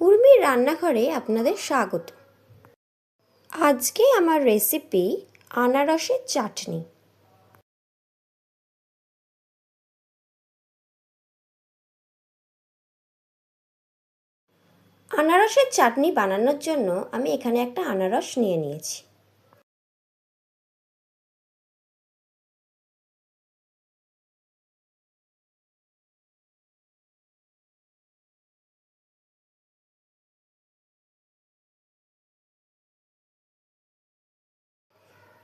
উর্মির রান্নাঘরে আপনাদের স্বাগত। আজকে আমার রেসিপি আনারসের চাটনি। আনারসের চাটনি বানানোর জন্য আমি এখানে একটা আনারস নিয়ে নিয়েছি।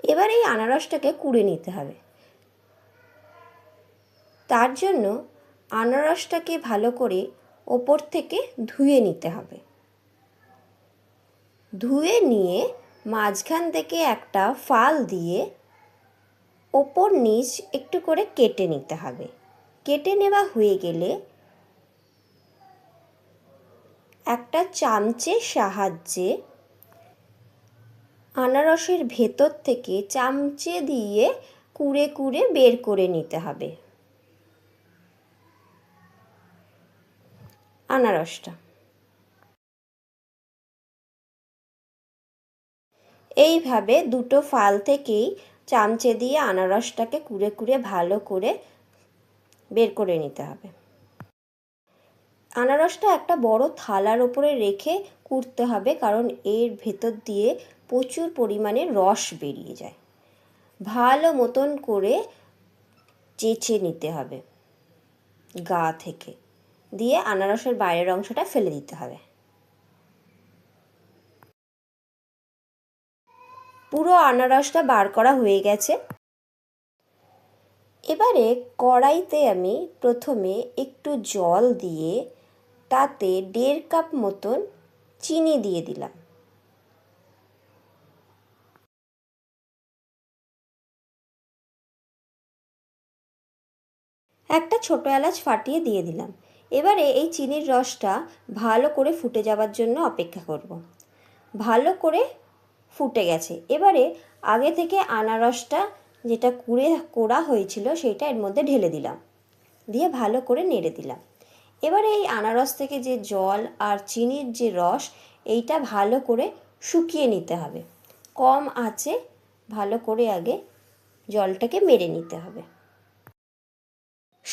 এবার এই আনারসটাকে কুড়ে নিতে হবে। তার জন্য আনারসটাকে ভালো করে ওপর থেকে ধুয়ে নিতে হবে। ধুয়ে নিয়ে মাঝখান থেকে একটা ফাল দিয়ে ওপর নিচ একটু করে কেটে নিতে হবে। কেটে নেওয়া হয়ে গেলে একটা চামচের সাহায্যে আনারসের ভেতর থেকে চামচে দিয়ে কুড়ে কুড়ে বের করে নিতে হবে। আনারসটা। এইভাবে দুটো ফাল থেকেই চামচে দিয়ে আনারসটাকে কুড়ে কুড়ে ভালো করে বের করে নিতে হবে। আনারসটা একটা বড় থালার ওপরে রেখে কুড়তে হবে, কারণ এর ভেতর দিয়ে প্রচুর পরিমাণে রস বেরিয়ে যায়। ভালো মতন করে চেঁচে নিতে হবে গা থেকে। দিয়ে আনারসের বাইরের অংশটা ফেলে দিতে হবে। পুরো আনারসটা বার করা হয়ে গেছে। এবারে কড়াইতে আমি প্রথমে একটু জল দিয়ে তাতে দেড় কাপ মতন চিনি দিয়ে দিলাম। একটা ছোটো এলাচ ফাটিয়ে দিয়ে দিলাম। এবারে এই চিনির রসটা ভালো করে ফুটে যাওয়ার জন্য অপেক্ষা করব। ভালো করে ফুটে গেছে। এবারে আগে থেকে আনারসটা যেটা কুড়ে কোড়া হয়েছিল সেটা এর মধ্যে ঢেলে দিলাম। দিয়ে ভালো করে নেড়ে দিলাম। এবারে এই আনারস থেকে যে জল আর চিনির যে রস, এইটা ভালো করে শুকিয়ে নিতে হবে। কম আছে, ভালো করে আগে জলটাকে মেরে নিতে হবে।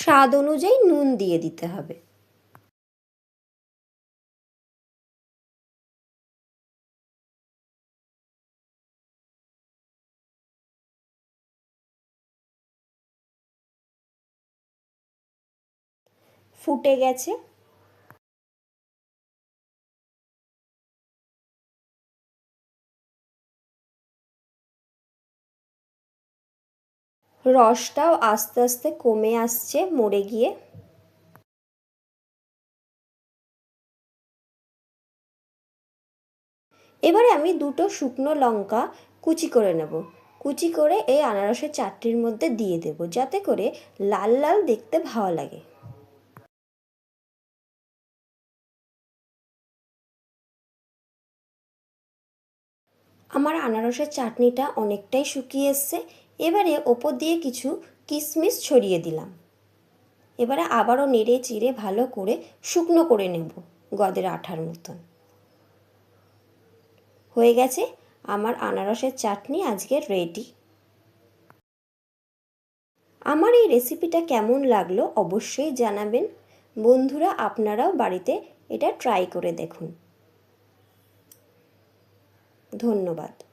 স্বাদ অনুযায়ী নুন দিয়ে দিতে হবে। ফুটে গেছে। রসটাও আস্তে আস্তে কমে আসছে মরে গিয়ে। এবারে আমি দুটো শুকনো লঙ্কা কুচি করে নেব। কুচি করে এই আনারসের চাটনির মধ্যে দিয়ে দেব, যাতে করে লাল লাল দেখতে ভালো লাগে। আমার আনারসের চাটনিটা অনেকটাই শুকিয়ে এসছে। এবারে ওপর দিয়ে কিছু কিশমিশ ছড়িয়ে দিলাম। এবারে আবারও নেড়ে চিড়ে ভালো করে শুকনো করে নেব গদের আঠার মতন। হয়ে গেছে আমার আনারসের চাটনি আজকে রেডি। আমার এই রেসিপিটা কেমন লাগল অবশ্যই জানাবেন। বন্ধুরা, আপনারাও বাড়িতে এটা ট্রাই করে দেখুন। ধন্যবাদ।